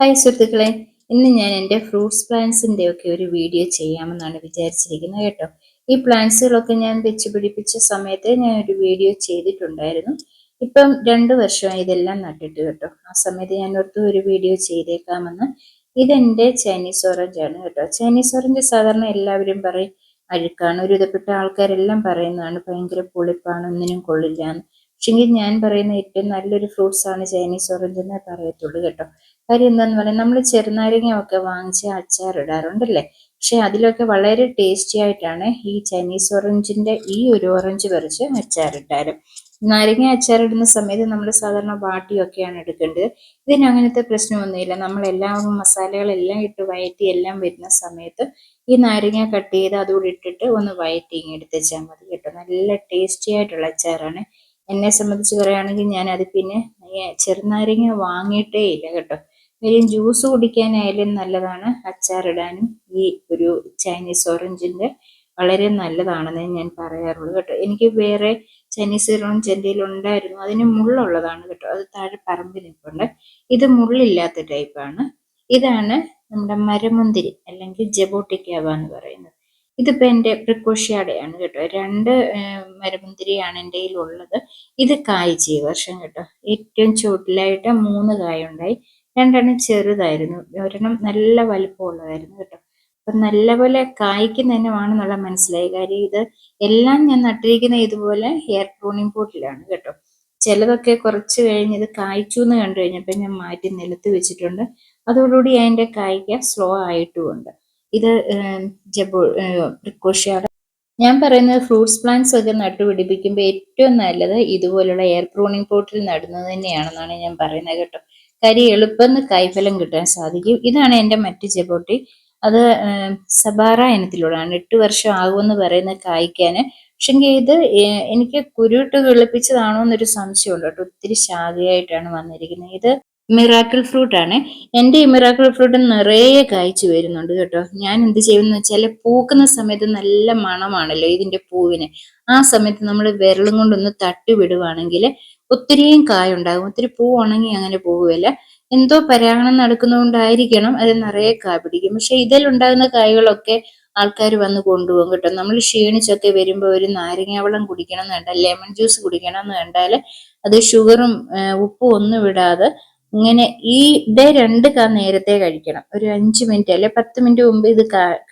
Hi സുഹൃത്തുക്കളെ. ഇന്ന് ഞാൻ എന്റെ ഫ്രൂട്ട്സ് പ്ലാന്റ്സിന്റെ ഒക്കെ ഒരു വീഡിയോ ചെയ്യാമെന്നാണ് വിചാരിച്ചിരിക്കുന്നത് കേട്ടോ. ഈ പ്ലാന്റ്സുകളൊക്കെ ഞാൻ വെച്ച് പിടിപ്പിച്ച സമയത്ത് ഞാൻ ഒരു വീഡിയോ ചെയ്തിട്ടുണ്ടായിരുന്നു. ഇപ്പം രണ്ട് വർഷമായി ഇതെല്ലാം നട്ടിട്ട് കേട്ടോ. ആ സമയത്ത് ഞാൻ ഓർത്തു ഒരു വീഡിയോ ചെയ്തേക്കാമെന്ന്. ഇതെന്റെ ചൈനീസ് ഓറഞ്ച് ആണ് കേട്ടോ. ചൈനീസ് ഓറഞ്ച് സാധാരണ എല്ലാവരും പറയും അഴുക്കാണ്. ഒരു വിധപ്പെട്ട ആൾക്കാരെല്ലാം പറയുന്നതാണ് ഭയങ്കര പുളിപ്പാണ് ഒന്നിനും കൊള്ളില്ല എന്ന് പക്ഷെങ്കിൽ ഞാൻ പറയുന്ന ഏറ്റവും നല്ലൊരു ഫ്രൂട്ട്സ് ആണ് ചൈനീസ് ഓറഞ്ച് എന്നേ പറയത്തുള്ളൂ കേട്ടോ. കാര്യം എന്താന്ന് പറയാം നമ്മൾ ചെറുനാരങ്ങ ഒക്കെ വാങ്ങിച്ച് അച്ചാറിടാറുണ്ടല്ലേ? പക്ഷെ അതിലൊക്കെ വളരെ ടേസ്റ്റി ആയിട്ടാണ് ഈ ചൈനീസ് ഓറഞ്ചിന്റെ ഈ ഒരു ഓറഞ്ച് പറിച്ച് അച്ചാറിട്ടാറ് നാരങ്ങ അച്ചാറിടുന്ന സമയത്ത് നമ്മൾ സാധാരണ വാട്ടിയൊക്കെയാണ് എടുക്കേണ്ടത്. ഇതിന് അങ്ങനത്തെ പ്രശ്നമൊന്നുമില്ല. നമ്മൾ എല്ലാ മസാലകളെല്ലാം ഇട്ട് വയറ്റി എല്ലാം വരുന്ന സമയത്ത് ഈ നാരങ്ങ കട്ട് ചെയ്ത് അതുകൂടി ഇട്ടിട്ട് ഒന്ന് വയറ്റി എടുത്ത് വെച്ചാൽ മതി കേട്ടോ. നല്ല ടേസ്റ്റി ആയിട്ടുള്ള അച്ചാറാണ് എന്നെ സംബന്ധിച്ച് പറയുകയാണെങ്കിൽ ഞാൻ അത് പിന്നെ ചെറുനാരങ്ങ വാങ്ങിയിട്ടേ ഇല്ല കേട്ടോ. വെറും ജ്യൂസ് കുടിക്കാനായാലും നല്ലതാണ്. അച്ചാറിടാനും ഈ ഒരു ചൈനീസ് ഓറഞ്ചിന്റെ വളരെ നല്ലതാണെന്ന് ഞാൻ പറയാറുള്ളൂ കേട്ടോ. എനിക്ക് വേറെ ചൈനീസ് ഓറഞ്ച് എന്റെ ഉണ്ടായിരുന്നു അതിന് മുള്ളുള്ളതാണ് കേട്ടോ. അത് താഴെ പറമ്പിൽ നിൽപ്പുണ്ട്. ഇത് മുള്ളില്ലാത്ത ടൈപ്പാണ് ഇതാണ് നമ്മുടെ മരമുന്തിരി അല്ലെങ്കിൽ ജബോട്ടിക്കാവ എന്ന് പറയുന്നത്. ഇതിപ്പോ എന്റെ പ്രിക്കോഷ്യാടെയാണ് കേട്ടോ. രണ്ട് മരമുന്തിരിയാണ് എന്റെ ഉള്ളത് ഇത് കായ്ച്ചു ഈ വർഷം കേട്ടോ. ഏറ്റവും ചുവട്ടിലായിട്ട് മൂന്ന് കായ ഉണ്ടായി രണ്ടെണ്ണം ചെറുതായിരുന്നു. ഒരെണ്ണം നല്ല വലിപ്പമുള്ളതായിരുന്നു കേട്ടോ. അപ്പൊ നല്ലപോലെ കായ്ക്കുന്നതിനുമാണെന്നുള്ള മനസ്സിലായി. കാര്യം ഇത് എല്ലാം ഞാൻ നട്ടിരിക്കുന്ന ഇതുപോലെ ഹെയർ പ്രൂണിംഗ് പോട്ടിലാണ് കേട്ടോ. ചിലതൊക്കെ കുറച്ച് കഴിഞ്ഞ് ഇത് കായ്ച്ചു എന്ന് കണ്ടു കഴിഞ്ഞപ്പോൾ ഞാൻ മാറ്റി നിലത്ത് വെച്ചിട്ടുണ്ട്. അതോടുകൂടി അതിന്റെ കായ്ക്ക സ്ലോ ആയിട്ടുമുണ്ട്. ഇത് ജബോ പ്രിക്കോഷ്യയുടെ ഞാൻ പറയുന്നത് ഫ്രൂട്ട്സ് പ്ലാന്റ്സ് ഒക്കെ നട്ടുപിടിപ്പിക്കുമ്പോൾ ഏറ്റവും നല്ലത് ഇതുപോലുള്ള എയർ പ്രൂണിംഗ് പോട്ടിൽ നടുന്നത് തന്നെയാണെന്നാണ് ഞാൻ പറയുന്നത് കേട്ടോ. കരി എളുപ്പം കൈഫലം കിട്ടാൻ സാധിക്കും. ഇതാണ് എന്റെ മറ്റ് ജബോട്ടി. അത് സബാറ ഇനത്തിലുള്ളതാണ്. എട്ട് വർഷം ആകുമെന്ന് പറയുന്ന കായ്ക്കാൻ പക്ഷെങ്കിൽ ഇത് എനിക്ക് കുരുട്ട് വെളുപ്പിച്ചതാണോ എന്നൊരു സംശയമുണ്ട് കേട്ടോ. ഒത്തിരി ശാഖയായിട്ടാണ് വന്നിരിക്കുന്നത്. ഇത് മിറാക്കിൾ ഫ്രൂട്ട് ആണ്. എന്റെ ഈ മിറാക്കിൾ ഫ്രൂട്ട് നിറയെ കായ്ച്ചു വരുന്നുണ്ട് കേട്ടോ. ഞാൻ എന്ത് ചെയ്യുമെന്ന് വെച്ചാൽ പൂക്കുന്ന സമയത്ത് നല്ല മണമാണല്ലോ ഇതിന്റെ പൂവിന്. ആ സമയത്ത് നമ്മൾ വിരലും കൊണ്ടൊന്ന് തട്ടി വിടുവാണെങ്കിൽ ഒത്തിരിയും കായ ഉണ്ടാകും. ഒത്തിരി പൂ ഉണങ്ങി അങ്ങനെ പോകുകയില്ല എന്തോ പരാഗണം നടക്കുന്നതുകൊണ്ടായിരിക്കണം അത് നിറയെ കായ പിടിക്കും. പക്ഷെ ഇതിലുണ്ടാകുന്ന കായകളൊക്കെ ആൾക്കാർ വന്ന് കൊണ്ടുപോകും കേട്ടോ. നമ്മൾ ക്ഷീണിച്ചൊക്കെ വരുമ്പോൾ ഒരു നാരങ്ങ വെള്ളം കുടിക്കണം എന്ന് കണ്ടാൽ ലെമൺ ജ്യൂസ് കുടിക്കണം എന്ന് കണ്ടാൽ അത് ഷുഗറും ഉപ്പും ഒന്നും വിടാതെ ഇങ്ങനെ ഈ ഇതേ രണ്ട് കാ നേരത്തെ കഴിക്കണം. ഒരു അഞ്ച് മിനിറ്റ് അല്ലെ പത്ത് മിനിറ്റ് മുമ്പ് ഇത്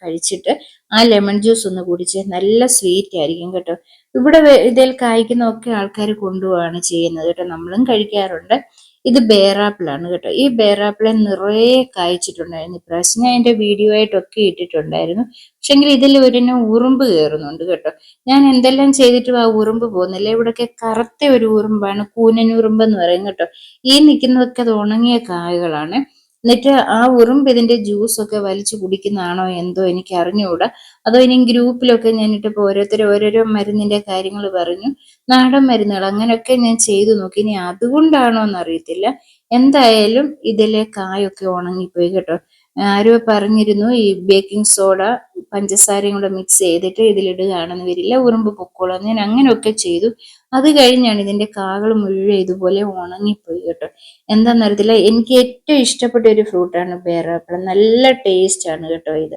കഴിച്ചിട്ട് ആ ലെമൺ ജ്യൂസ് ഒന്ന് കുടിച്ച് നല്ല സ്വീറ്റ് ആയിരിക്കും കേട്ടോ. ഇവിടെ ഇതിൽ കായ്ക്കുന്നൊക്കെ ആൾക്കാർ കൊണ്ടുപോവാണ് ചെയ്യുന്നത് കേട്ടോ. നമ്മളും കഴിക്കാറുണ്ട്. ഇത് ബേറാപ്പിളാണ് കേട്ടോ. ഈ ബേറാപ്പിളെ നിറയെ കായ്ച്ചിട്ടുണ്ടായിരുന്നു. ഇപ്രാവശ്യം ഞാൻ എന്റെ വീഡിയോ ആയിട്ടൊക്കെ ഇട്ടിട്ടുണ്ടായിരുന്നു. പക്ഷെങ്കിൽ ഇതിൽ ഒരു ഉറുമ്പ് കയറുന്നുണ്ട് കേട്ടോ. ഞാൻ എന്തെല്ലാം ചെയ്തിട്ടും ആ ഉറുമ്പ് പോകുന്നില്ല. ഇവിടെയൊക്കെ കറുത്ത ഒരു ഉറുമ്പാണ് കൂനനുറുമ്പ് എന്ന് പറയും കേട്ടോ. ഈ നിൽക്കുന്നതൊക്കെ അത് ഉണങ്ങിയ കായകളാണ്. എന്നിട്ട് ആ ഉറുമ്പ് ഇതിന്റെ ജ്യൂസ് ഒക്കെ വലിച്ചു കുടിക്കുന്നതാണോ എന്തോ എനിക്ക് അറിഞ്ഞുകൂടാ. അതോ ഇനി ഗ്രൂപ്പിലൊക്കെ ഞാൻ ഇട്ടപ്പോൾ ഓരോരുത്തർ ഓരോരോ മരുന്നിന്റെ കാര്യങ്ങൾ പറഞ്ഞു. നാടൻ മരുന്നുകൾ അങ്ങനെയൊക്കെ ഞാൻ ചെയ്തു നോക്കി. ഇനി അതുകൊണ്ടാണോ എന്നറിയത്തില്ല എന്തായാലും ഇതിലെ കായൊക്കെ ഉണങ്ങിപ്പോയി കേട്ടോ. ആരോ പറഞ്ഞിരുന്നു ഈ ബേക്കിംഗ് സോഡ പഞ്ചസാരയും കൂടെ മിക്സ് ചെയ്തിട്ട് ഇതിലിടുകയാണെന്ന് വരില്ല. ഉറുമ്പ് പൊക്കോളാം ഞാൻ അങ്ങനെയൊക്കെ ചെയ്തു. അത് കഴിഞ്ഞാണ് ഇതിന്റെ കാകൾ മുഴുവൻ ഇതുപോലെ ഉണങ്ങിപ്പോയി കേട്ടോ. എന്താണെന്നറിയത്തില്ല എനിക്ക് ഏറ്റവും ഇഷ്ടപ്പെട്ട ഒരു ഫ്രൂട്ടാണ് പേരാപ്പിള നല്ല ടേസ്റ്റ് ആണ് കേട്ടോ ഇത്.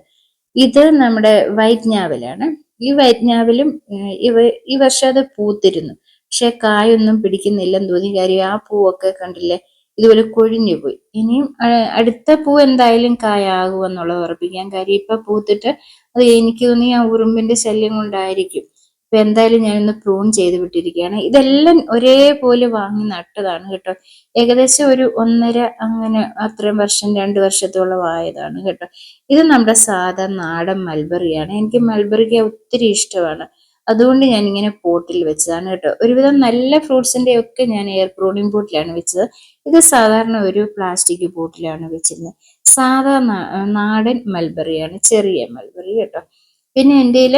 ഇത് നമ്മുടെ വൈറ്റ് ഞാവലാണ് ഈ വൈറ്റ് ഞാവലും ഇവ ഈ വർഷം അത് പൂത്തിരുന്നു. പക്ഷെ കായൊന്നും പിടിക്കുന്നില്ലെന്ന് തോന്നി. കാര്യം ആ പൂവൊക്കെ കണ്ടില്ലേ? ഇതുപോലെ കൊഴിഞ്ഞു പോയി. ഇനിയും അടുത്ത പൂ എന്തായാലും കായാകുമെന്നുള്ളത് ഉറപ്പിക്കാൻ കാര്യം ഇപ്പൊ പൂത്തിട്ട് അത് എനിക്ക് തോന്നി ആ ഉറുമ്പിന്റെ ശല്യം കൊണ്ടായിരിക്കും. ഇപ്പൊ എന്തായാലും ഞാനൊന്ന് പ്രൂൺ ചെയ്ത് വിട്ടിരിക്കുകയാണ്. ഇതെല്ലാം ഒരേപോലെ വാങ്ങി നട്ടതാണ് കേട്ടോ. ഏകദേശം ഒരു ഒന്നര അങ്ങനെ അത്രയും വർഷം രണ്ട് വർഷത്തോളം ആയതാണ് കേട്ടോ. ഇത് നമ്മുടെ സാധാ നാടൻ മൽബറിയാണ്. എനിക്ക് മൽബറിക്ക് ഒത്തിരി ഇഷ്ടമാണ്. അതുകൊണ്ട് ഞാൻ ഇങ്ങനെ പോട്ടിൽ വെച്ചതാണ് കേട്ടോ. ഒരുവിധം നല്ല ഫ്രൂട്ട്സിന്റെ ഒക്കെ ഞാൻ എയർ പ്രൂണിംഗ് പോട്ടിലാണ് വെച്ചത്. ഇത് സാധാരണ ഒരു പ്ലാസ്റ്റിക് പോട്ടിലാണ് വെച്ചിരുന്നത്. സാധാ നാടൻ മൽബറിയാണ് ചെറിയ മൽബറി കേട്ടോ. പിന്നെ ഇന്ത്യയിൽ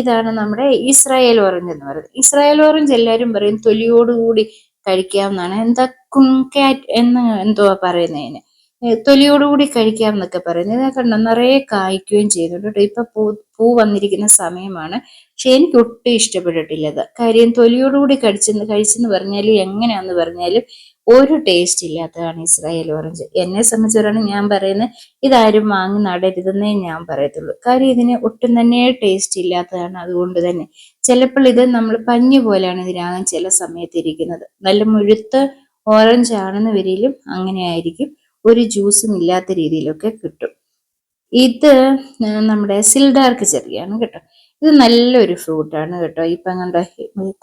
ഇതാണ് നമ്മുടെ ഇസ്രായേൽ ഓറഞ്ച് എന്ന് പറയുന്നത്. ഇസ്രായേൽ ഓറഞ്ച് എല്ലാവരും പറയും തൊലിയോടുകൂടി കഴിക്കാവുന്നതാണ്. എന്താ കുൻകാറ്റ് എന്ന് എന്തുവാ പറയുന്നതിന് തൊലിയോടുകൂടി കഴിക്കാം എന്നൊക്കെ പറയുന്നത്. ഇതൊക്കെ നിറയെ കായ്ക്കുകയും ചെയ്യുന്നുണ്ട് കേട്ടോ. ഇപ്പൊ പൂ പൂ വന്നിരിക്കുന്ന സമയമാണ്. പക്ഷെ എനിക്ക് ഒട്ടും ഇഷ്ടപ്പെട്ടിട്ടില്ല അത് കാര്യം തൊലിയോടുകൂടി കഴിച്ചെന്ന് കഴിച്ചെന്ന് പറഞ്ഞാലും എങ്ങനെയാന്ന് പറഞ്ഞാലും ഒരു ടേസ്റ്റ് ഇല്ലാത്തതാണ് ഇസ്രായേൽ ഓറഞ്ച്. എന്നെ സംബന്ധിച്ചിടത്തോളം ഞാൻ പറയുന്നത് ഇതാരും വാങ്ങി നടരുതെന്നേ ഞാൻ പറയത്തുള്ളൂ. കാര്യം ഇതിന് ഒട്ടും തന്നെ ടേസ്റ്റ് ഇല്ലാത്തതാണ് അതുകൊണ്ട് തന്നെ. ചിലപ്പോൾ ഇത് നമ്മൾ പഞ്ഞു പോലെയാണ് ഇതിനകം ചില സമയത്ത് ഇരിക്കുന്നത്. നല്ല മുഴുത്ത ഓറഞ്ച് ആണെന്ന് വരിയിലും അങ്ങനെ ആയിരിക്കും. ഒരു ജ്യൂസും ഇല്ലാത്ത രീതിയിലൊക്കെ കിട്ടും. ഇത് നമ്മുടെ സിൽഡാർക്ക് ചെറിയാണ് കേട്ടോ. ഇത് നല്ലൊരു ഫ്രൂട്ടാണ് കേട്ടോ. ഇപ്പം കണ്ട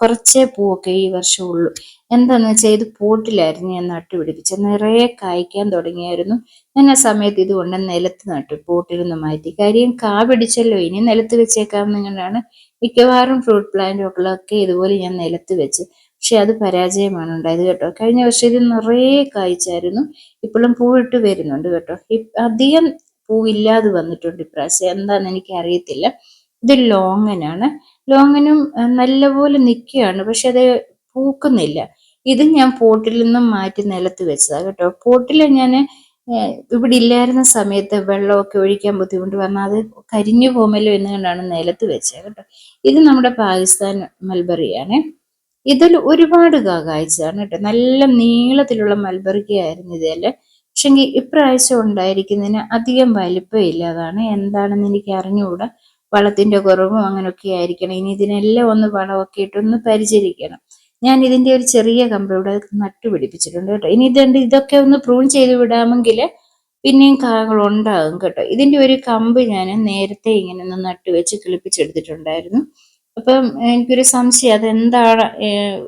കുറച്ചേ പൂവൊക്കെ ഈ വർഷം ഉള്ളൂ. എന്താന്ന് വെച്ചാൽ ഇത് പോട്ടിലായിരുന്നു ഞാൻ നട്ടുപിടിപ്പിച്ചത് നിറയെ കായ്ക്കാൻ തുടങ്ങിയായിരുന്നു. ഞാൻ ആ സമയത്ത് ഇത് കൊണ്ട് നിലത്ത് നട്ടു. പോട്ടിൽ നിന്ന് മാറ്റി. കാര്യം കാ പിടിച്ചല്ലോ. ഇനി നിലത്ത് വെച്ചേക്കാമെന്ന് കണ്ടാണ് മിക്കവാറും ഫ്രൂട്ട് പ്ലാന്റുകളൊക്കെ ഇതുപോലെ ഞാൻ നിലത്ത് വെച്ച്. പക്ഷെ അത് പരാജയമാണ് ഉണ്ടായത് കേട്ടോ. കഴിഞ്ഞ വർഷം ഇത് നിറയെ കായ്ച്ചായിരുന്നു. ഇപ്പോഴും പൂവിട്ട് വരുന്നുണ്ട് കേട്ടോ. അധികം പൂവില്ലാതെ വന്നിട്ടുണ്ട് ഇപ്രാവശ്യം. എന്താണെന്ന് എനിക്ക് അറിയത്തില്ല ഇത് ലോങ്ങനാണ്. ലോങ്ങനും നല്ലപോലെ നിൽക്കുകയാണ് പക്ഷെ അത് പൂക്കുന്നില്ല. ഇത് ഞാൻ പോട്ടിൽ നിന്നും മാറ്റി നിലത്ത് വെച്ചതാണ് കേട്ടോ. പോട്ടിൽ ഞാൻ ഇവിടെ ഇല്ലായിരുന്ന സമയത്ത് വെള്ളമൊക്കെ ഒഴിക്കാൻ ബുദ്ധിമുട്ട് വന്നാൽ അത് കരിഞ്ഞു പോകുമല്ലോ എന്ന് കണ്ടാണ് നിലത്ത് വെച്ചത് കേട്ടോ. ഇത് നമ്മുടെ പാകിസ്ഥാൻ മൽബറിയാണ്. ഇതിൽ ഒരുപാട് കായ്ച്ചതാണ് കേട്ടോ. നല്ല നീളത്തിലുള്ള മൽബറിക്കായിരുന്നു ഇതല്ലേ പക്ഷെങ്കിൽ ഇപ്രാവശ്യം ഉണ്ടായിരിക്കുന്നതിന് അധികം വലിപ്പം ഇല്ലാതാണ്. എന്താണെന്ന് എനിക്ക് അറിഞ്ഞുകൂടാ വളത്തിന്റെ കുറവും അങ്ങനെയൊക്കെ ആയിരിക്കണം. ഇനി ഇതിനെല്ലാം ഒന്ന് വളമൊക്കെ ഇട്ടൊന്ന് പരിചരിക്കണം. ഞാൻ ഇതിന്റെ ഒരു ചെറിയ കമ്പ് ഇവിടെ നട്ടുപിടിപ്പിച്ചിട്ടുണ്ട് കേട്ടോ. ഇനി ഇതുണ്ട് ഇതൊക്കെ ഒന്ന് പ്രൂൺ ചെയ്ത് വിടാമെങ്കിൽ പിന്നെയും കാകൾ ഉണ്ടാകും കേട്ടോ. ഇതിന്റെ ഒരു കമ്പ് ഞാൻ നേരത്തെ ഇങ്ങനെ ഒന്ന് നട്ടുവെച്ച് കിളിപ്പിച്ചെടുത്തിട്ടുണ്ടായിരുന്നു. അപ്പം എനിക്കൊരു സംശയം അതെന്താണ്?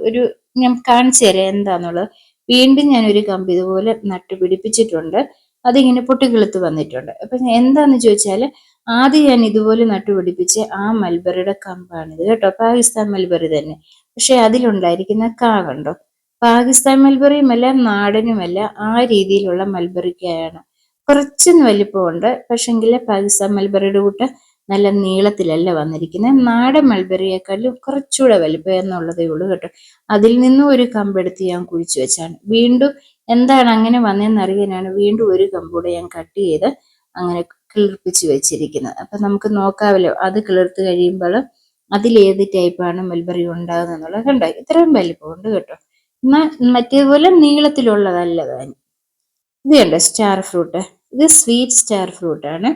ഒരു ഞാൻ കാണിച്ചു തരാം എന്താന്നുള്ളത്. വീണ്ടും ഞാൻ ഒരു കമ്പ് ഇതുപോലെ നട്ടുപിടിപ്പിച്ചിട്ടുണ്ട് അതിങ്ങനെ പൊട്ടിക്കിളുത്ത് വന്നിട്ടുണ്ട്. അപ്പൊ എന്താന്ന് ചോദിച്ചാൽ ആദ്യം ഞാൻ ഇതുപോലെ നട്ടുപിടിപ്പിച്ച് ആ മൽബറിയുടെ കമ്പാണിത് കേട്ടോ. പാകിസ്ഥാൻ മൽബറി തന്നെ. പക്ഷെ അതിലുണ്ടായിരിക്കുന്ന കാ കണ്ടോ? പാകിസ്ഥാൻ മൽബറിയുമല്ല നാടനുമല്ല ആ രീതിയിലുള്ള മൽബറിക്കായാണ്. കുറച്ചൊന്ന് വലിപ്പമുണ്ട് പക്ഷെങ്കിൽ പാകിസ്ഥാൻ മൽബറിയുടെ കൂട്ട് നല്ല നീളത്തിലല്ല വന്നിരിക്കുന്നത് നാടൻ മൽബറിയേക്കാളും കുറച്ചുകൂടെ വലിപ്പം എന്നുള്ളതേ ഉള്ളൂ കേട്ടോ. അതിൽ നിന്നും ഒരു കമ്പെടുത്ത് ഞാൻ കുഴിച്ചു വെച്ചാണ്. വീണ്ടും എന്താണ് അങ്ങനെ വന്നതെന്ന് അറിയാനാണ് വീണ്ടും ഒരു കമ്പൂടെ ഞാൻ കട്ട് ചെയ്ത് അങ്ങനെ കിളിർപ്പിച്ച് വെച്ചിരിക്കുന്നത്. അപ്പൊ നമുക്ക് നോക്കാമല്ലോ അത് കിളിർത്ത് കഴിയുമ്പോൾ അതിലേത് ടൈപ്പാണ് മൽബറി ഉണ്ടാകുന്നത് എന്നുള്ളത് കണ്ടോ? ഇത്രയും വലിപ്പമുണ്ട് കേട്ടോ. എന്നാൽ മറ്റേതുപോലെ നീളത്തിലുള്ളതല്ല താൻ ഇത് കണ്ടോ? സ്റ്റാർ ഫ്രൂട്ട് ഇത് സ്വീറ്റ് സ്റ്റാർ ഫ്രൂട്ട് ആണ്.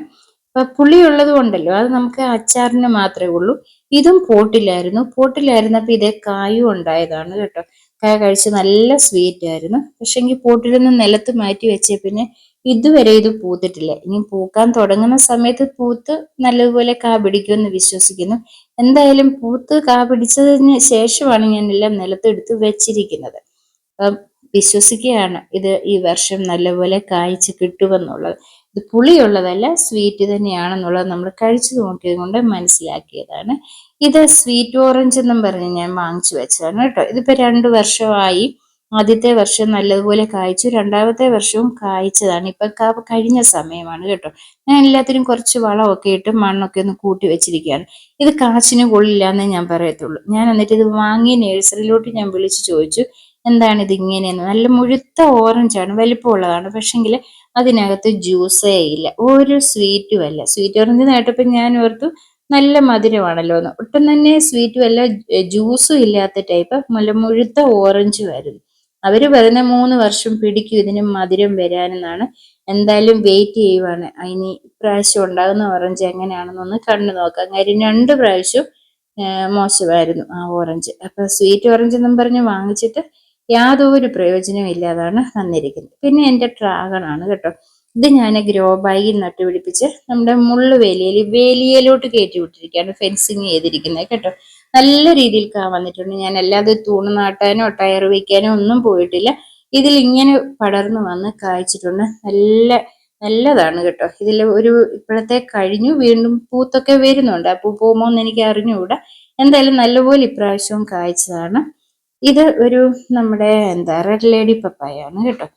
അപ്പൊ പുളിയുള്ളത് കൊണ്ടല്ലോ. അത് നമുക്ക് അച്ചാറിന് മാത്രമേ ഉള്ളൂ. ഇതും പോട്ടിലായിരുന്നു. പോട്ടിലായിരുന്നപ്പോൾ ഇതേ കായും ഉണ്ടായതാണ് കേട്ടോ. കായ കഴിച്ച് നല്ല സ്വീറ്റ് ആയിരുന്നു. പക്ഷെങ്കിൽ പോട്ടിൽ നിന്ന് നിലത്ത് മാറ്റി വെച്ചേ പിന്നെ ഇതുവരെ ഇത് പൂത്തിട്ടില്ല. ഇനി പൂക്കാൻ തുടങ്ങുന്ന സമയത്ത് പൂത്ത് നല്ലതുപോലെ കാ പിടിക്കുമെന്ന് വിശ്വസിക്കുന്നു. എന്തായാലും പൂത്ത് കാ പിടിച്ചതിന് ശേഷമാണ് ഞാൻ എല്ലാം നിലത്തെടുത്ത് വെച്ചിരിക്കുന്നത്. വിശ്വസിക്കുകയാണ് ഇത് ഈ വർഷം നല്ലപോലെ കായ്ച്ച് കിട്ടുമെന്നുള്ളത്. ഇത് പുളിയുള്ളതല്ല സ്വീറ്റ് തന്നെയാണെന്നുള്ളത് നമ്മൾ കഴിച്ചു നോക്കിയത് കൊണ്ട് മനസ്സിലാക്കിയതാണ്. ഇത് സ്വീറ്റ് ഓറഞ്ച് എന്നും പറഞ്ഞ് ഞാൻ വാങ്ങിച്ചു വെച്ചതാണ് കേട്ടോ. ഇതിപ്പോ രണ്ടു വർഷമായി. ആദ്യത്തെ വർഷം നല്ലതുപോലെ കായ്ച്ചു രണ്ടാമത്തെ വർഷവും കായ്ച്ചതാണ്. ഇപ്പൊ കഴിഞ്ഞ സമയമാണ് കേട്ടോ. ഞാൻ എല്ലാത്തിനും കുറച്ച് വളമൊക്കെ ഇട്ട് മണ്ണൊക്കെ ഒന്ന് കൂട്ടി വെച്ചിരിക്കുകയാണ്. ഇത് കാച്ചിന് കൊള്ളില്ല എന്നേ ഞാൻ പറയത്തുള്ളൂ. ഞാൻ എന്നിട്ട് ഇത് വാങ്ങി നേഴ്സറിയിലോട്ട് ഞാൻ വിളിച്ചു ചോദിച്ചു. എന്താണ് ഇത് ഇങ്ങനെയെന്ന്? നല്ല മുഴുത്ത ഓറഞ്ചാണ് വലിപ്പമുള്ളതാണ്. പക്ഷെങ്കിൽ അതിനകത്ത് ജ്യൂസേ ഇല്ല. ഒരു സ്വീറ്റും അല്ല. സ്വീറ്റ് ഓറഞ്ച് നേട്ടപ്പോൾ ഞാൻ ഓർത്തു നല്ല മധുരമാണല്ലോ എന്ന്. ഒട്ടും തന്നെ സ്വീറ്റും അല്ല ജ്യൂസും ഇല്ലാത്ത ടൈപ്പ് നല്ല മുഴുത്ത ഓറഞ്ച് ആയിരുന്നു. അവർ പറയുന്ന മൂന്ന് വർഷം പിടിക്കും ഇതിന് മധുരം വരാനെന്നാണ്. എന്തായാലും വെയിറ്റ് ചെയ്യുവാണ്. അതിന് ഇപ്രാവശ്യം ഉണ്ടാകുന്ന ഓറഞ്ച് എങ്ങനെയാണെന്നൊന്ന് കണ്ടു നോക്കാം. കാര്യം രണ്ട് പ്രാവശ്യം മോശമായിരുന്നു ആ ഓറഞ്ച് അപ്പൊ സ്വീറ്റ് ഓറഞ്ച് എന്നും പറഞ്ഞ് വാങ്ങിച്ചിട്ട് യാതൊരു പ്രയോജനവും ഇല്ലാതാണ് വന്നിരിക്കുന്നത്. പിന്നെ എന്റെ ഡ്രാഗൺ ആണ് കേട്ടോ. ഇത് ഞാൻ ഗ്രോ ബാഗിൽ നട്ടുപിടിപ്പിച്ച് നമ്മുടെ മുള്ളു വേലിയിൽ വേലിയയിലോട്ട് കയറ്റി വിട്ടിരിക്കുകയാണ് ഫെൻസിങ് ചെയ്തിരിക്കുന്നത് കേട്ടോ. നല്ല രീതിയിൽ കാ വന്നിട്ടുണ്ട്. ഞാൻ അല്ലാതെ തൂണ് നാട്ടാനോ ടയർ വയ്ക്കാനോ ഒന്നും പോയിട്ടില്ല. ഇതിൽ ഇങ്ങനെ പടർന്നു വന്ന് കായ്ച്ചിട്ടുണ്ട്. നല്ല നല്ലതാണ് കേട്ടോ. ഇതിൽ ഒരു ഇപ്പോഴത്തെ കഴിഞ്ഞു വീണ്ടും പൂത്തൊക്കെ വരുന്നുണ്ട്. പൂ പോകുമോ എന്ന് എനിക്ക് അറിഞ്ഞുകൂടാ. എന്തായാലും നല്ലപോലെ ഇപ്രാവശ്യവും കായ്ച്ചതാണ്. ഇത് ഒരു നമ്മുടെ എന്താ റെഡ് ലേഡി പപ്പായാണ് കേട്ടോ.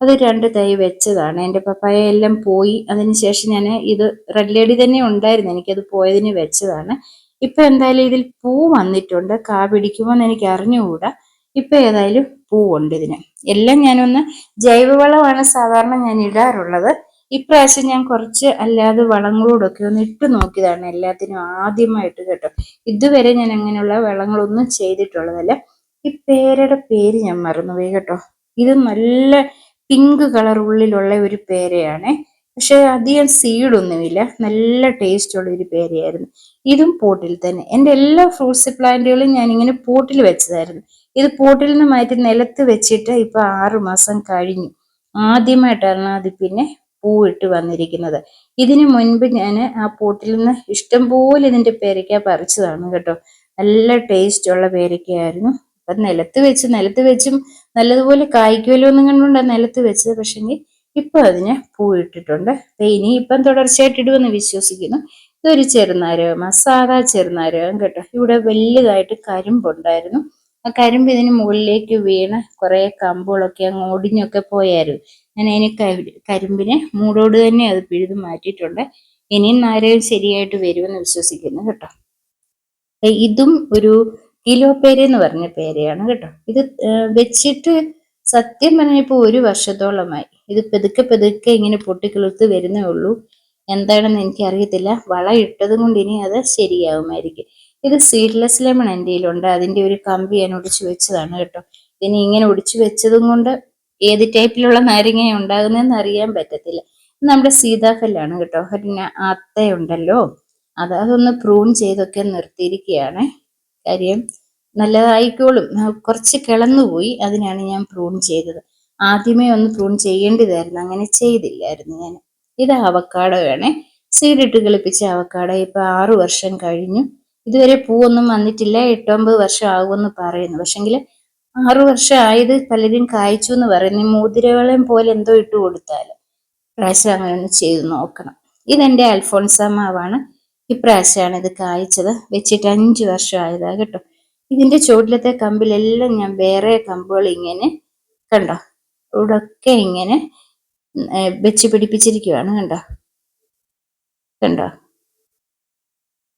അത് രണ്ട് തൈ വെച്ചതാണ്. എന്റെ പപ്പായ എല്ലാം പോയി. അതിനുശേഷം ഞാൻ ഇത് റെഡ് ലേഡി തന്നെ ഉണ്ടായിരുന്നു. എനിക്കത് പോയതിന് വെച്ചതാണ്. ഇപ്പൊ എന്തായാലും ഇതിൽ പൂ വന്നിട്ടുണ്ട്. കാ പിടിക്കുമോന്ന് എനിക്ക് അറിഞ്ഞുകൂടാ. ഇപ്പൊ ഏതായാലും പൂവുണ്ട് ഇതിന്. എല്ലാം ഞാനൊന്ന് ജൈവവളമാണ് സാധാരണ ഞാൻ ഇടാറുള്ളത്. ഇപ്രാവശ്യം ഞാൻ കുറച്ച് അല്ലാതെ വളങ്ങളോടൊക്കെ ഒന്ന് ഇട്ട് നോക്കിയതാണ് എല്ലാത്തിനും ആദ്യമായിട്ട് കേട്ടോ. ഇതുവരെ ഞാൻ അങ്ങനെയുള്ള വളങ്ങളൊന്നും ചെയ്തിട്ടുള്ളതല്ല. ഈ പേരയുടെ പേര് ഞാൻ മറന്നുപോയി കേട്ടോ. ഇത് നല്ല പിങ്ക് കളർ ഉള്ളിലുള്ള ഒരു പേരയാണ്. പക്ഷെ അധികം സീഡൊന്നുമില്ല നല്ല ടേസ്റ്റ് ഉള്ള ഒരു പേരയായിരുന്നു. ഇതും പോട്ടിൽ തന്നെ. എന്റെ എല്ലാ ഫ്രൂട്ട്സ് പ്ലാന്റുകളും ഞാൻ ഇങ്ങനെ പോട്ടിൽ വെച്ചതായിരുന്നു. ഇത് പോട്ടിൽ നിന്ന് മാറ്റി നിലത്ത് വെച്ചിട്ട് ഇപ്പൊ ആറു മാസം കഴിഞ്ഞു. ആദ്യമായിട്ടാണ് അത് പിന്നെ പൂവിട്ട് വന്നിരിക്കുന്നത്. ഇതിനു മുൻപ് ഞാൻ ആ പോട്ടിൽ നിന്ന് ഇഷ്ടംപോലെ ഇതിന്റെ പേരയ്ക്ക പറിച്ചതാണ് കേട്ടോ. നല്ല ടേസ്റ്റ് ഉള്ള പേരയ്ക്കയായിരുന്നു അപ്പം നിലത്ത് വെച്ച് നിലത്ത് വെച്ചും നല്ലതുപോലെ കായ്ക്കുമല്ലോ എന്നും കണ്ടുകൊണ്ട് നിലത്ത് വെച്ചത്. പക്ഷെങ്കിൽ ഇപ്പൊ അതിന് പൂവിട്ടിട്ടുണ്ട്. ഇനി ഇപ്പം തുടർച്ചയായിട്ട് ഇടുമെന്ന് വിശ്വസിക്കുന്നു. ഇതൊരു ചെറുനാരകം സാധാ ചെറുനാരകം കേട്ടോ. ഇവിടെ വലുതായിട്ട് കരിമ്പുണ്ടായിരുന്നു. ആ കരിമ്പ് ഇതിന് മുകളിലേക്ക് വീണ് കുറെ കമ്പുകളൊക്കെ അങ്ങ് ഒടിഞ്ഞൊക്കെ പോയായിരുന്നു. ഞാൻ അതിന് കരിമ്പിനെ മൂടോട് തന്നെ അത് പിഴുത് മാറ്റിയിട്ടുണ്ട്. ഇനിയും നാരകം ശരിയായിട്ട് വരുമെന്ന് വിശ്വസിക്കുന്നു കേട്ടോ. ഇതും ഒരു കിലോ പേര് എന്ന് പറഞ്ഞ പേരയാണ് കേട്ടോ. ഇത് വെച്ചിട്ട് സത്യം പറഞ്ഞപ്പോൾ ഒരു വർഷത്തോളമായി. ഇത് പെതുക്കെ പെതുക്കെ ഇങ്ങനെ പൊട്ടിക്കിളിർത്ത് വരുന്നേ ഉള്ളൂ. എന്താണെന്ന് എനിക്ക് അറിയത്തില്ല വള ഇട്ടത് കൊണ്ട് ഇനി അത് ശരിയാവുമായിരിക്കും. ഇത് സീഡ്ലെസ് ലെമൺ എന്റെ കയ്യിലുണ്ട്. അതിന്റെ ഒരു കമ്പി ഞാൻ ഒടിച്ചു വെച്ചതാണ് കേട്ടോ. ഇനി ഇങ്ങനെ ഒടിച്ചു വെച്ചതും കൊണ്ട് ഏത് ടൈപ്പിലുള്ള നാരങ്ങ ഉണ്ടാകുന്നതെന്ന് അറിയാൻ പറ്റത്തില്ല. നമ്മുടെ സീതാഫലാണ് കേട്ടോ. പിന്നെ അത്തയുണ്ടല്ലോ അത് അതൊന്ന് പ്രൂൺ ചെയ്തൊക്കെ നിർത്തിയിരിക്കുകയാണ്. കാര്യം നല്ലതായിക്കോളും. കുറച്ച് കിളന്നുപോയി അതിനാണ് ഞാൻ പ്രൂൺ ചെയ്തത്. ആദ്യമേ ഒന്ന് പ്രൂൺ ചെയ്യേണ്ടതായിരുന്നു. അങ്ങനെ ചെയ്തില്ലായിരുന്നു ഞാൻ. ഇത് അവക്കാടോ വേണേ സീഡിട്ട് കളിപ്പിച്ച അവക്കാടോ ഇപ്പൊ ആറു വർഷം കഴിഞ്ഞു. ഇതുവരെ പൂവൊന്നും വന്നിട്ടില്ല. എട്ടൊമ്പത് വർഷം ആകുമെന്ന് പറയുന്നു. പക്ഷെങ്കിൽ ആറു വർഷം ആയത് പലരും കായ്ച്ചു എന്ന് പറയുന്നു. മോതിരവളം പോലെ എന്തോ ഇട്ട് കൊടുത്താൽ പ്രാവശ്യം അങ്ങനെ ഒന്ന് ചെയ്ത് നോക്കണം. ഇതെന്റെ അൽഫോൺസ മാവാണ്. ഇപ്രാവശ്യമാണ് ഇത് കായ്ച്ചത്. വെച്ചിട്ട് അഞ്ച് വർഷമായതാ കേട്ടോ. ഇതിന്റെ ചുവട്ടിലത്തെ കമ്പിലെല്ലാം ഞാൻ വേറെ കമ്പുകൾ ഇങ്ങനെ കണ്ടോ? ഇവിടൊക്കെ ഇങ്ങനെ വെച്ച് പിടിപ്പിച്ചിരിക്കുവാണ് കണ്ടോ? കണ്ടോ?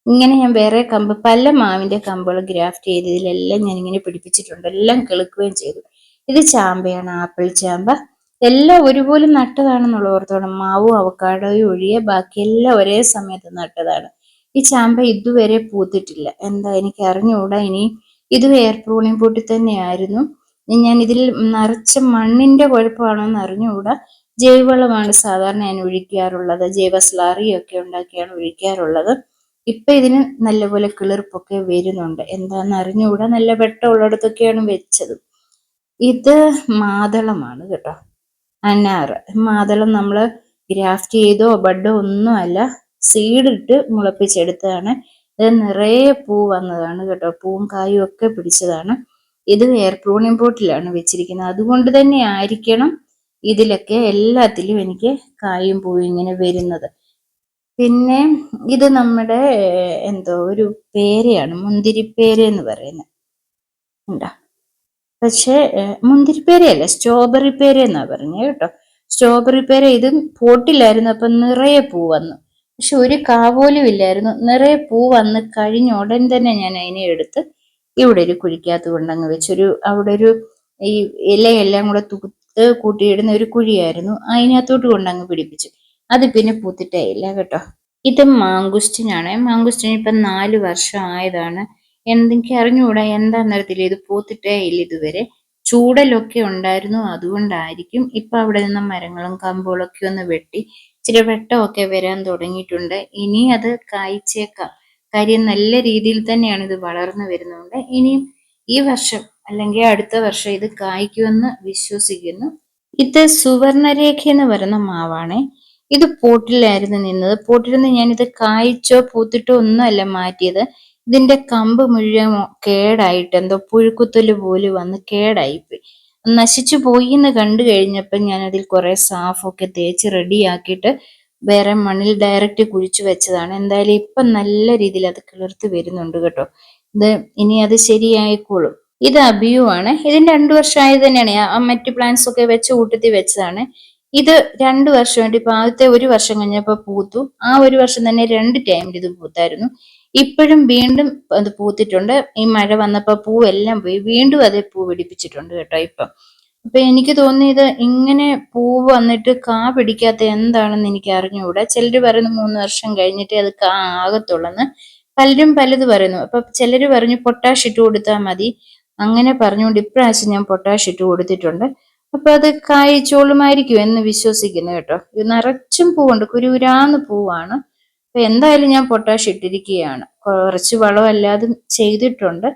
ഇങ്ങനെ ഞാൻ വേറെ കമ്പ് പല മാവിന്റെ കമ്പുകൾ ഗ്രാഫ്റ്റ് ചെയ്ത് ഇതിലെല്ലാം ഞാൻ ഇങ്ങനെ പിടിപ്പിച്ചിട്ടുണ്ട്. എല്ലാം കിളുക്കുകയും ചെയ്തു. ഇത് ചാമ്പയാണ് ആപ്പിൾ ചാമ്പ. എല്ലാം ഒരുപോലെ നട്ടതാണെന്നുള്ള ഓർത്തോണം മാവും അവക്കാടോയും ഒഴിയെ ബാക്കിയെല്ലാം ഒരേ സമയത്ത് നട്ടതാണ്. ഈ ചാമ്പ ഇതുവരെ പൂത്തിട്ടില്ല. എന്താ എനിക്ക് അറിഞ്ഞുകൂടാ ഇനി ഇത് എയർ പ്രൂണിംഗ് പൊട്ടി തന്നെയായിരുന്നു. ഞാൻ ഇതിൽ നിറച്ച മണ്ണിന്റെ കുഴപ്പമാണോ എന്ന് അറിഞ്ഞുകൂടാ ജൈവവളമാണ് സാധാരണ ഞാൻ ഒഴിക്കാറുള്ളത്. ജൈവ സ്ലാറിയൊക്കെ ഉണ്ടാക്കിയാണ് ഒഴിക്കാറുള്ളത്. ഇപ്പൊ ഇതിന് നല്ലപോലെ കിളിർപ്പൊക്കെ വരുന്നുണ്ട്. എന്താന്ന് അറിഞ്ഞുകൂടാ നല്ല വെട്ടമുള്ളിടത്തൊക്കെയാണ് വെച്ചത്. ഇത് മാതളമാണ് കേട്ടോ. അനാറ്. മാതളം നമ്മൾ ഗ്രാഫ്റ്റ് ചെയ്തോ ബഡോ ഒന്നും അല്ല. സീഡിട്ട് മുളപ്പിച്ചെടുത്തതാണ്. ഇത് നിറയെ പൂ വന്നതാണ് കേട്ടോ. പൂവും കായും ഒക്കെ പിടിച്ചതാണ്. ഇത് എയർ പ്രൂണിംഗ് പോട്ടിലാണ് വെച്ചിരിക്കുന്നത്. അതുകൊണ്ട് തന്നെ ആയിരിക്കണം ഇതിലൊക്കെ എല്ലാത്തിലും എനിക്ക് കായും പൂവും ഇങ്ങനെ വരുന്നത്. പിന്നെ ഇത് നമ്മുടെ എന്തോ ഒരു പേരയാണ്. മുന്തിരിപ്പേര എന്ന് പറയുന്നത്. ഉണ്ടോ പക്ഷേ മുന്തിരിപ്പേരയല്ല സ്ട്രോബെറി പേര എന്നാ പറഞ്ഞത് കേട്ടോ. സ്ട്രോബെറി പേര ഇത് പോട്ടിലായിരുന്നു. അപ്പൊ നിറയെ പൂ വന്നു. പക്ഷെ ഒരു കാവോലും ഇല്ലായിരുന്നു. നിറയെ പൂ വന്ന് കഴിഞ്ഞ ഉടൻ തന്നെ ഞാൻ അതിനെ എടുത്ത് ഇവിടെ ഒരു കുഴിക്കകത്ത് കൊണ്ടങ്ങ് വെച്ചൊരു അവിടെ ഒരു ഈ ഇലയെല്ലാം കൂടെ തൂത്ത് കൂട്ടിയിടുന്ന ഒരു കുഴിയായിരുന്നു. അതിനകത്തോട്ട് കൊണ്ടങ്ങ് പിടിപ്പിച്ചു. അത് പിന്നെ പൂത്തിട്ടേ ഇല്ല കേട്ടോ. ഇത് മാങ്കുസ്റ്റിനാണ്. മാങ്കുസ്റ്റിന് ഇപ്പം നാല് വർഷം ആയതാണ്. എന്തെങ്കിലും അറിഞ്ഞുകൂടാ എന്താണെന്നറിയത്തില്ല ഇത് പൂത്തിട്ടേ ഇല്ല ഇതുവരെ. ചൂടലൊക്കെ ഉണ്ടായിരുന്നു. അതുകൊണ്ടായിരിക്കും ഇപ്പൊ അവിടെ നിന്ന് മരങ്ങളും കമ്പുകളൊക്കെ ഒന്ന് വെട്ടി ഇച്ചിരി വെട്ടമൊക്കെ വരാൻ തുടങ്ങിയിട്ടുണ്ട്. ഇനി അത് കായ്ച്ചേക്കാം. കാര്യം നല്ല രീതിയിൽ തന്നെയാണ് ഇത് വളർന്നു വരുന്നുണ്ട് ഇനിയും ഈ വർഷം അല്ലെങ്കിൽ അടുത്ത വർഷം ഇത് കായ്ക്കുമെന്ന് വിശ്വസിക്കുന്നു. ഇത് സുവർണരേഖ എന്ന് പറയുന്ന മാവാണേ. ഇത് പോട്ടിലായിരുന്നു നിന്നത്. പോട്ടിൽ ഞാൻ ഇത് കായ്ച്ചോ പൂത്തിട്ടോ ഒന്നുമല്ല മാറ്റിയത്. ഇതിന്റെ കമ്പ് മുഴുവൻ കേടായിട്ട് എന്തോ പുഴുക്കുത്തൽ പോലും വന്ന് കേടായിപ്പോയി. നശിച്ചു പോയി എന്ന് കണ്ടു കഴിഞ്ഞപ്പോൾ ഞാൻ അതിൽ കുറെ സാഫൊക്കെ തേച്ച് റെഡിയാക്കിയിട്ട് വേറെ മണ്ണിൽ ഡയറക്റ്റ് കുഴിച്ചു വെച്ചതാണ്. എന്തായാലും ഇപ്പൊ നല്ല രീതിയിൽ അത് കിളിർത്ത് വരുന്നുണ്ട് കേട്ടോ. ഇത് ഇനി അത് ശരിയായിക്കോളും. ഇത് അബിയു ആണ്. ഇതിന് രണ്ടു വർഷമായത് തന്നെയാണ്. ആ മറ്റു പ്ലാന്റ്സ് ഒക്കെ വെച്ച് കൂട്ടത്തി വെച്ചതാണ്. ഇത് രണ്ടു വർഷം ഇപ്പൊ ആദ്യത്തെ ഒരു വർഷം കഴിഞ്ഞപ്പോ പൂത്തു. ആ ഒരു വർഷം തന്നെ രണ്ട് ടൈമിൽ ഇത് പൂത്തായിരുന്നു. ഇപ്പോഴും വീണ്ടും അത് പൂത്തിട്ടുണ്ട്. ഈ മഴ വന്നപ്പോ പൂവെല്ലാം പോയി വീണ്ടും അതേ പൂ പിടിപ്പിച്ചിട്ടുണ്ട് കേട്ടോ ഇപ്പം. അപ്പൊ എനിക്ക് തോന്നിയത് ഇങ്ങനെ പൂ വന്നിട്ട് കാ പിടിക്കാത്ത എന്താണെന്ന് എനിക്ക് അറിഞ്ഞുകൂടാ. ചിലർ പറയുന്നു മൂന്ന് വർഷം കഴിഞ്ഞിട്ട് അത് കാ ആകത്തുള്ളെന്ന്. പലരും പലത് പറയുന്നു. അപ്പൊ ചിലർ പറഞ്ഞു പൊട്ടാഷ് ഇട്ട് കൊടുത്താൽ മതി. അങ്ങനെ പറഞ്ഞുകൊണ്ട് ഇപ്രാവശ്യം ഞാൻ പൊട്ടാഷ് ഇട്ട് കൊടുത്തിട്ടുണ്ട്. അപ്പൊ അത് കായ്ച്ചോളുമായിരിക്കും എന്ന് വിശ്വസിക്കുന്നു കേട്ടോ. ഇത് നിറച്ചും പൂവുണ്ട്. കുരുരാന്ന് പൂവാണ്. അപ്പൊ എന്തായാലും ഞാൻ പൊട്ടാഷ് ഇട്ടിരിക്കുകയാണ്. കുറച്ച് വളമല്ലാതും ചെയ്തിട്ടുണ്ട്.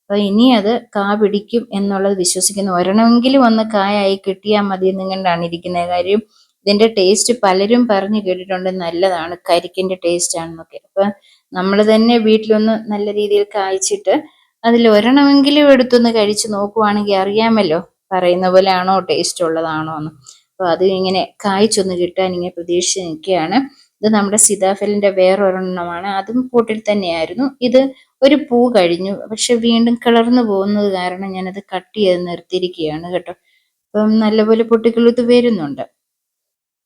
അപ്പൊ ഇനി അത് കാ പിടിക്കും എന്നുള്ളത് വിശ്വസിക്കുന്നു. ഒരെണ്ണമെങ്കിലും ഒന്ന് കായായി കിട്ടിയാൽ മതി എന്നുകൊണ്ടാണ് ഇരിക്കുന്ന കാര്യം ഇതിന്റെ ടേസ്റ്റ് പലരും പറഞ്ഞു കേട്ടിട്ടുണ്ട് നല്ലതാണ് കരിക്കിന്റെ ടേസ്റ്റ് ആണെന്നൊക്കെ. അപ്പൊ നമ്മൾ തന്നെ വീട്ടിലൊന്ന് നല്ല രീതിയിൽ കായ്ച്ചിട്ട് അതിൽ ഒരെണ്ണമെങ്കിലും എടുത്തൊന്ന് കഴിച്ചു നോക്കുവാണെങ്കിൽ അറിയാമല്ലോ പറയുന്ന പോലെ ആണോ ടേസ്റ്റ് ഉള്ളതാണോ എന്ന്. അപ്പൊ അത് ഇങ്ങനെ കായ്ച്ചൊന്ന് കിട്ടാൻ ഇങ്ങനെ പ്രതീക്ഷിച്ച് നിൽക്കുകയാണ്. ഇത് നമ്മുടെ സീതാഫലിന്റെ വേറൊരെണ്ണമാണ്. അതും കൂട്ടിൽ തന്നെയായിരുന്നു. ഇത് ഒരു പൂ കഴിഞ്ഞു. പക്ഷെ വീണ്ടും കളർന്നു പോകുന്നത് കാരണം ഞാനത് കട്ട് ചെയ്ത് നിർത്തിയിരിക്കുകയാണ് കേട്ടോ. അപ്പം നല്ലപോലെ പൊട്ടിക്കിളുത്ത് വരുന്നുണ്ട്.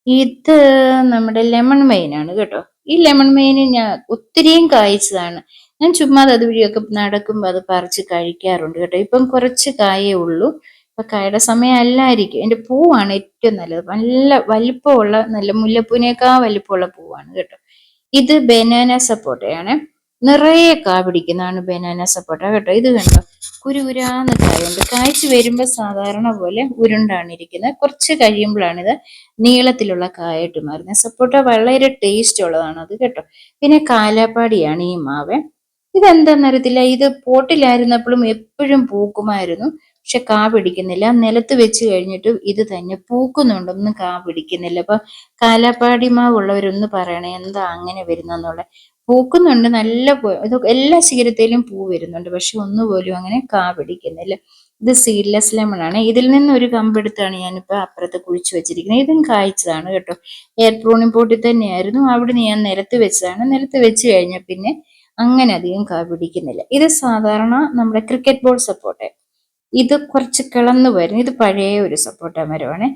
ഇത് നമ്മുടെ ലെമൺ മെയിൻ ആണ് കേട്ടോ. ഈ ലെമൺ മെയിന് ഞാൻ ഒത്തിരിയും കായ്ച്ചതാണ്. ഞാൻ ചുമ്മാ അത് വഴിയൊക്കെ നടക്കുമ്പോൾ അത് പറിച്ച് കഴിക്കാറുണ്ട് കേട്ടോ. ഇപ്പം കുറച്ച് കായേ ഉള്ളൂ. ഇപ്പൊ കായുടെ സമയം അല്ലായിരിക്കും എന്റെ പൂവാണ് ഏറ്റവും നല്ലത്. നല്ല വലിപ്പമുള്ള നല്ല മുല്ലപ്പൂവിനേക്കാൾ വലിപ്പമുള്ള പൂവാണ് കേട്ടോ. ഇത് ബനാന സപ്പോട്ടയാണ്. നിറയെ കാ പിടിക്കുന്നതാണ് ബനാന സപ്പോട്ട കേട്ടോ. ഇത് കണ്ടോ? കുരുകുരാന്ന് കായുണ്ട്. കായ്ച്ച് വരുമ്പോൾ സാധാരണ പോലെ ഉരുണ്ടാണ് ഇരിക്കുന്നത്. കുറച്ച് കഴിയുമ്പോഴാണ് ഇത് നീളത്തിലുള്ള കായായിട്ട് മാറുന്നത്. സപ്പോട്ട വളരെ ടേസ്റ്റ് ഉള്ളതാണ് അത് കേട്ടോ. പിന്നെ കാലാപ്പാടിയാണ് ഈ മാവ്. ഇതെന്താന്നറിയത്തില്ല. ഇത് പോട്ടിലായിരുന്നപ്പോഴും എപ്പോഴും പൂക്കുമായിരുന്നു. പക്ഷെ കാ പിടിക്കുന്നില്ല. നിലത്ത് വെച്ച് കഴിഞ്ഞിട്ട് ഇത് തന്നെ പൂക്കുന്നുണ്ടൊന്നും കാ പിടിക്കുന്നില്ല. അപ്പൊ കാലാപ്പാടി പറയണേ എന്താ അങ്ങനെ വരുന്നെന്നുള്ള പൂക്കുന്നുണ്ട്. നല്ല ഇത് എല്ലാ ശീലത്തിലും പൂ വരുന്നുണ്ട്. പക്ഷെ ഒന്നുപോലും അങ്ങനെ കാ പിടിക്കുന്നില്ല. ഇത് സീഡ്ലെസ് ലെമൺ ആണ് ഇതിൽ നിന്ന് ഒരു കമ്പെടുത്താണ് ഞാനിപ്പോ അപ്പുറത്ത് കുഴിച്ചു വെച്ചിരിക്കുന്നത്. ഇതും കായ്ച്ചതാണ് കേട്ടോ. എയർ പോട്ടിൽ തന്നെയായിരുന്നു. അവിടെ ഞാൻ നിലത്ത് വെച്ചതാണ്. നിലത്ത് വെച്ച് കഴിഞ്ഞാൽ പിന്നെ അങ്ങനെ അധികം കാ പിടിക്കുന്നില്ല. ഇത് സാധാരണ നമ്മുടെ ക്രിക്കറ്റ് ബോൾ സപ്പോർട്ട്. ഇത് കുറച്ച് കിളന്ന് വരുന്നു. ഇത് പഴയ ഒരു സപ്പോർട്ട മരമാണ്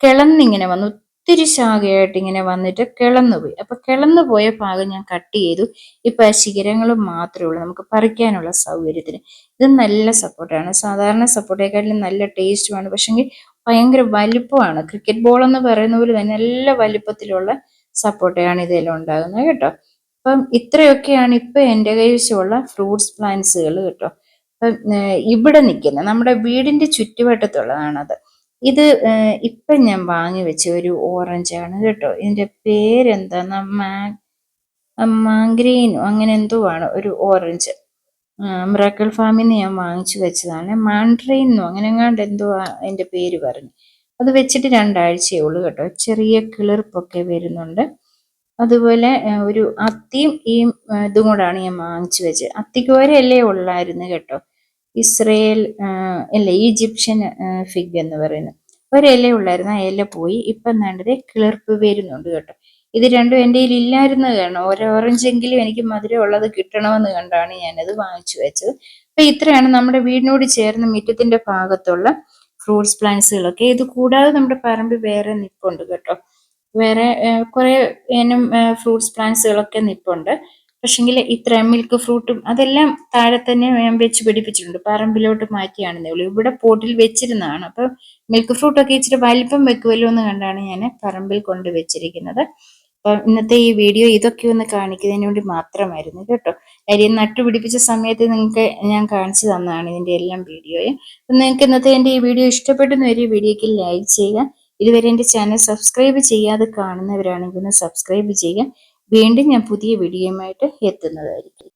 കിളന്നിങ്ങനെ വന്നു. ഒത്തിരി ശാഖയായിട്ട് ഇങ്ങനെ വന്നിട്ട് കിളന്നു പോയി. അപ്പൊ കിളന്നു പോയ ഭാഗം ഞാൻ കട്ട് ചെയ്തു. ഇപ്പൊ ആ ശിഖരങ്ങൾ മാത്രമേ ഉള്ളൂ. നമുക്ക് പറിക്കാനുള്ള സൗകര്യത്തിന്. ഇത് നല്ല സപ്പോർട്ടാണ് സാധാരണ സപ്പോർട്ടേക്കാട്ടിലും നല്ല ടേസ്റ്റുമാണ് പക്ഷെങ്കിൽ ഭയങ്കര വലിപ്പമാണ്. ക്രിക്കറ്റ് ബോൾ എന്ന് പറയുന്ന പോലെ തന്നെ നല്ല വലിപ്പത്തിലുള്ള സപ്പോർട്ടയാണ് ഇതെല്ലാം ഉണ്ടാകുന്നത് കേട്ടോ. അപ്പം ഇത്രയൊക്കെയാണ് ഇപ്പൊ എന്റെ കൈവശമുള്ള ഫ്രൂട്ട്സ് പ്ലാന്റ്സുകൾ കേട്ടോ. ഇവിടെ നിൽക്കുന്ന നമ്മുടെ വീടിന്റെ ചുറ്റുവട്ടത്തുള്ളതാണത്. ഇത് ഇപ്പൊ ഞാൻ വാങ്ങി വെച്ച ഒരു ഓറഞ്ച് ആണ് കേട്ടോ. ഇതിന്റെ പേരെന്താ? മാംഗ്രീനോ അങ്ങനെ എന്തോ ആണ് ഒരു ഓറഞ്ച്. മിറാക്കിൾ ഫാമിൽ നിന്ന് ഞാൻ വാങ്ങിച്ചു വെച്ചതാണ്. മാൻഡ്രീനോ അങ്ങനെ എങ്ങാണ്ട് എന്തോ അതിന്റെ പേര് പറഞ്ഞു. അത് വെച്ചിട്ട് രണ്ടാഴ്ചയേ ഉള്ളൂ കേട്ടോ. ചെറിയ കിളിർപ്പൊക്കെ വരുന്നുണ്ട്. അതുപോലെ ഒരു അത്തിയും ഈ ഇതും കൂടാണ് ഞാൻ വാങ്ങിച്ചു വെച്ചത്. അത്തിക്ക് ഒരല്ലേ ഉള്ളായിരുന്നു കേട്ടോ. ഇസ്രയേൽ അല്ല ഈജിപ്ഷ്യൻ ഫിഗ് എന്ന് പറയുന്നത്. ഒരില ഉള്ളായിരുന്നു ആ ഇല പോയി. ഇപ്പം വേണ്ടത് കിളിർപ്പ് വരുന്നുണ്ട് കേട്ടോ. ഇത് രണ്ടും എന്റെ കയ്യിൽ ഇല്ലായിരുന്നു കാരണം ഓരോ ഓറഞ്ചെങ്കിലും എനിക്ക് മധുരം ഉള്ളത് കിട്ടണമെന്ന് കണ്ടാണ് ഞാനത് വാങ്ങിച്ചു വെച്ചത്. അപ്പം ഇത്രയാണ് നമ്മുടെ വീടിനോട് ചേർന്ന് മിറ്റത്തിന്റെ ഭാഗത്തുള്ള ഫ്രൂട്ട്സ് പ്ലാന്റ്സുകളൊക്കെ. ഇത് കൂടാതെ നമ്മുടെ പറമ്പിൽ വേറെ നിപ്പുണ്ട് കേട്ടോ. വേറെ കുറേ ഇനം ഫ്രൂട്ട്സ് പ്ലാന്റ്സുകളൊക്കെ നിപ്പുണ്ട്. പക്ഷെങ്കിൽ ഇത്ര മിൽക്ക് ഫ്രൂട്ടും അതെല്ലാം താഴെ തന്നെ ഞാൻ വെച്ച് പിടിപ്പിച്ചിട്ടുണ്ട്. പറമ്പിലോട്ട് മാറ്റിയാണെന്നേ ഉള്ളൂ. ഇവിടെ പോട്ടിൽ വെച്ചിരുന്നതാണ്. അപ്പൊ മിൽക്ക് ഫ്രൂട്ടൊക്കെ ഇച്ചിരി വലിപ്പം വെക്കുമല്ലോ എന്ന് കണ്ടാണ് ഞാൻ പറമ്പിൽ കൊണ്ട് വെച്ചിരിക്കുന്നത്. അപ്പൊ ഇന്നത്തെ ഈ വീഡിയോ ഇതൊക്കെ ഒന്ന് കാണിക്കുന്നതിന് വേണ്ടി മാത്രമായിരുന്നു കേട്ടോ. കാര്യം നട്ടുപിടിപ്പിച്ച സമയത്ത് നിങ്ങൾക്ക് ഞാൻ കാണിച്ചു തന്നതാണ് ഇതിന്റെ എല്ലാം വീഡിയോയെ അപ്പൊ നിങ്ങൾക്ക് ഇന്നത്തെ എന്റെ ഈ വീഡിയോ ഇഷ്ടപ്പെട്ടെന്ന് ഒരു വീഡിയോക്ക് ലൈക്ക് ചെയ്യുക. ഇതുവരെ എന്റെ ചാനൽ സബ്സ്ക്രൈബ് ചെയ്യാതെ കാണുന്നവരാണെങ്കിൽ ഒന്ന് സബ്സ്ക്രൈബ് ചെയ്യുക. വീണ്ടും ഞാൻ പുതിയ വീഡിയോയുമായിട്ട് എത്തുന്നതായിരിക്കും.